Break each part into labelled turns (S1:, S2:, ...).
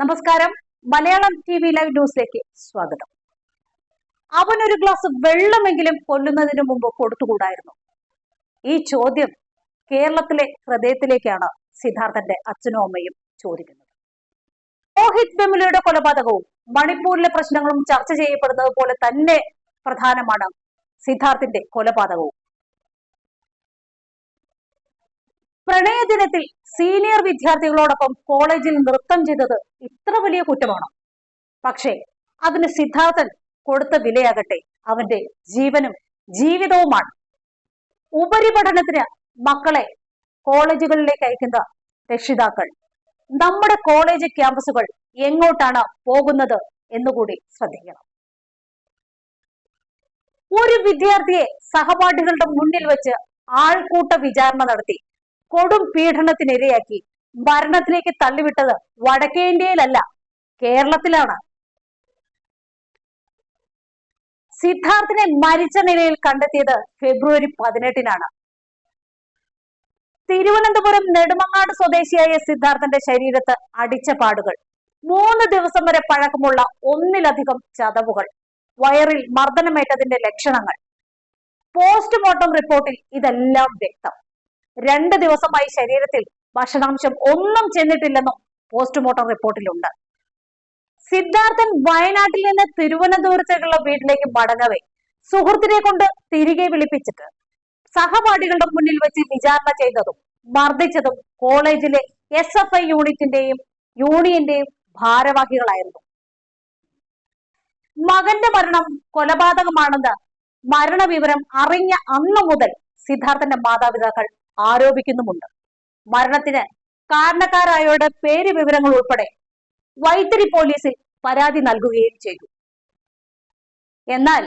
S1: നമസ്കാരം. Malayalam T V live ന്യൂസിലേക്ക് സ്വാഗതം. അവൻ ഒരു ഗ്ലാസ് വെള്ളമെങ്കിലും കൊല്ലുന്നതിന് മുമ്പ് കൊടുത്തുകൂടായിരുന്നു? ഈ ചോദ്യം കേരളത്തിലെ ഹൃദയത്തിലേക്കാണ് സിദ്ധാർത്ഥന്റെ അച്ഛനും അമ്മയും ചോദിക്കുന്നത്. രോഹിത് വെമുലയുടെ കൊലപാതകവും മണിപ്പൂരിലെ പ്രശ്നങ്ങളും ചർച്ച ചെയ്യപ്പെടുന്നത് പോലെ തന്നെ പ്രധാനമാണ് സിദ്ധാർത്ഥിന്റെ കൊലപാതകവും. പ്രണയദിനത്തിൽ സീനിയർ വിദ്യാർത്ഥികളോടൊപ്പം കോളേജിൽ നൃത്തം ചെയ്തത് ഇത്ര വലിയ കുറ്റമാണോ? പക്ഷേ അതിന് സിദ്ധാർത്ഥൻ കൊടുത്ത വിലയാകട്ടെ അവന്റെ ജീവനും ജീവിതവുമാണ്. ഉപരിപഠനത്തിന് മക്കളെ കോളേജുകളിലേക്ക് അയക്കുന്ന രക്ഷിതാക്കൾ നമ്മുടെ കോളേജ് ക്യാമ്പസുകൾ എങ്ങോട്ടാണ് പോകുന്നത് എന്നുകൂടി ശ്രദ്ധിക്കണം. ഒരു വിദ്യാർത്ഥിയെ സഹപാഠികളുടെ മുന്നിൽ വെച്ച് ആൾക്കൂട്ട വിചാരണ നടത്തി കൊടും പീഡനത്തിനിരയാക്കി മരണത്തിലേക്ക് തള്ളിവിട്ടത് വടക്കേ ഇന്ത്യയിലല്ല കേരളത്തിലാണ്. സിദ്ധാർത്ഥിനെ മരിച്ച നിലയിൽ കണ്ടെത്തിയത് ഫെബ്രുവരി പതിനെട്ടിനാണ്. തിരുവനന്തപുരം നെടുമങ്ങാട് സ്വദേശിയായ സിദ്ധാർത്ഥന്റെ ശരീരത്ത് അടിച്ച പാടുകൾ. മൂന്ന് ദിവസം വരെ പഴക്കമുള്ള ഒന്നിലധികം ചതവുകൾ. വയറിൽ മർദ്ദനമേറ്റതിന്റെ ലക്ഷണങ്ങൾ. പോസ്റ്റ്മോർട്ടം റിപ്പോർട്ടിൽ ഇതെല്ലാം വ്യക്തം. രണ്ട് ദിവസമായി ശരീരത്തിൽ ഭക്ഷണാംശം ഒന്നും ചെന്നിട്ടില്ലെന്നും പോസ്റ്റ്മോർട്ടം റിപ്പോർട്ടിലുണ്ട്. സിദ്ധാർത്ഥൻ വയനാട്ടിൽ നിന്ന് തിരുവനന്തപുരത്തേക്കുള്ള വീട്ടിലേക്ക് മടങ്ങവേ. സുഹൃത്തിനെ കൊണ്ട് തിരികെ വിളിപ്പിച്ചിട്ട് സഹപാഠികളുടെ മുന്നിൽ വെച്ച് വിചാരണ ചെയ്തതും മർദ്ദിച്ചതും കോളേജിലെ എസ് എഫ് ഐ യൂണിറ്റിന്റെയും യൂണിയന്റെയും ഭാരവാഹികളായിരുന്നു. മകന്റെ മരണം കൊലപാതകമാണെന്ന് മരണവിവരം അറിഞ്ഞ അന്നു മുതൽ സിദ്ധാർത്ഥന്റെ മാതാപിതാക്കൾ ആരോപിക്കുന്നുമുണ്ട്. മരണത്തിന് കാരണക്കാരായവരുടെ പേര് വിവരങ്ങൾ ഉൾപ്പെടെ വൈത്തിരി പോലീസിൽ പരാതി നൽകുകയും ചെയ്തു. എന്നാൽ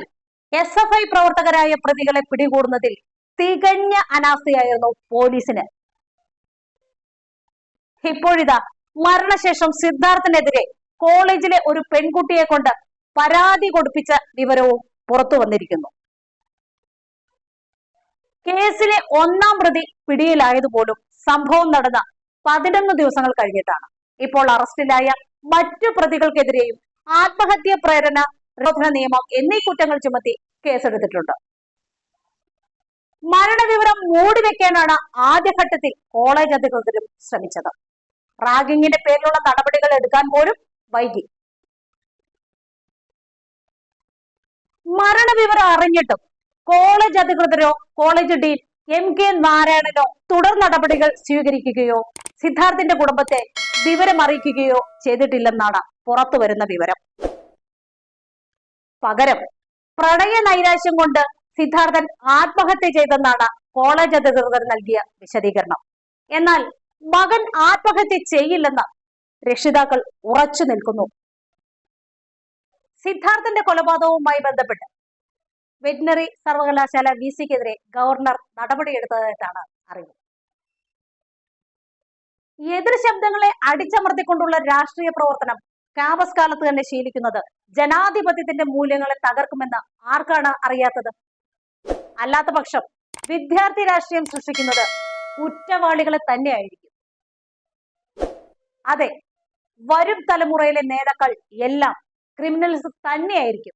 S1: എസ് എഫ് ഐ പ്രവർത്തകരായ പ്രതികളെ പിടികൂടുന്നതിൽ തികഞ്ഞ അനാസ്ഥയായിരുന്നു പോലീസിന്. ഇപ്പോഴിതാ മരണശേഷം സിദ്ധാർത്ഥനെതിരെ കോളേജിലെ ഒരു പെൺകുട്ടിയെ കൊണ്ട് പരാതി കൊടുപ്പിച്ച വിവരവും പുറത്തു വന്നിരിക്കുന്നു. കേസിലെ ഒന്നാം പ്രതി പിടിയിലായതുപോലും സംഭവം നടന്ന പതിനൊന്ന് ദിവസങ്ങൾ കഴിഞ്ഞിട്ടാണ്. ഇപ്പോൾ അറസ്റ്റിലായ മറ്റു പ്രതികൾക്കെതിരെയും ആത്മഹത്യ പ്രേരണ നിരോധന നിയമം എന്നീ കുറ്റങ്ങൾ ചുമത്തി കേസെടുത്തിട്ടുണ്ട്. മരണവിവരം മൂടിവെക്കാനാണ് ആദ്യഘട്ടത്തിൽ കോളേജ് അധികൃതരും ശ്രമിച്ചത്. റാഗിങ്ങിന്റെ പേരിലുള്ള നടപടികൾ എടുക്കാൻ പോലും വൈകി. മരണവിവരം അറിഞ്ഞിട്ടും കോളേജ് അധികൃതരോ കോളേജ് ഡീൻ എം കെ നാരായണനോ തുടർ നടപടികൾ സ്വീകരിക്കുകയോ സിദ്ധാർത്ഥിന്റെ കുടുംബത്തെ വിവരം അറിയിക്കുകയോ ചെയ്തിട്ടില്ലെന്നാണ് പുറത്തു വരുന്ന വിവരം. പകരം പ്രണയ നൈരാശ്യം കൊണ്ട് സിദ്ധാർത്ഥൻ ആത്മഹത്യ ചെയ്തെന്നാണ് കോളേജ് അധികൃതർ നൽകിയ വിശദീകരണം. എന്നാൽ മകൻ ആത്മഹത്യ ചെയ്യില്ലെന്ന് രക്ഷിതാക്കൾ ഉറച്ചു നിൽക്കുന്നു. സിദ്ധാർത്ഥന്റെ കൊലപാതകവുമായി ബന്ധപ്പെട്ട് വെറ്റിനറി സർവകലാശാല വി സിക്കെതിരെ ഗവർണർ നടപടിയെടുത്തതായിട്ടാണ് അറിവ് എതിർ ശബ്ദങ്ങളെ അടിച്ചമർത്തിക്കൊണ്ടുള്ള രാഷ്ട്രീയ പ്രവർത്തനം ക്യാമ്പസ് കാലത്ത് തന്നെ ശീലിക്കുന്നത് ജനാധിപത്യത്തിന്റെ മൂല്യങ്ങളെ തകർക്കുമെന്ന് ആർക്കാണ് അറിയാത്തത്? അല്ലാത്ത പക്ഷം വിദ്യാർത്ഥി രാഷ്ട്രീയം സൃഷ്ടിക്കുന്നത് കുറ്റവാളികളെ തന്നെയായിരിക്കും. അതെ വരും തലമുറയിലെ നേതാക്കൾ എല്ലാം ക്രിമിനൽസ് തന്നെയായിരിക്കും.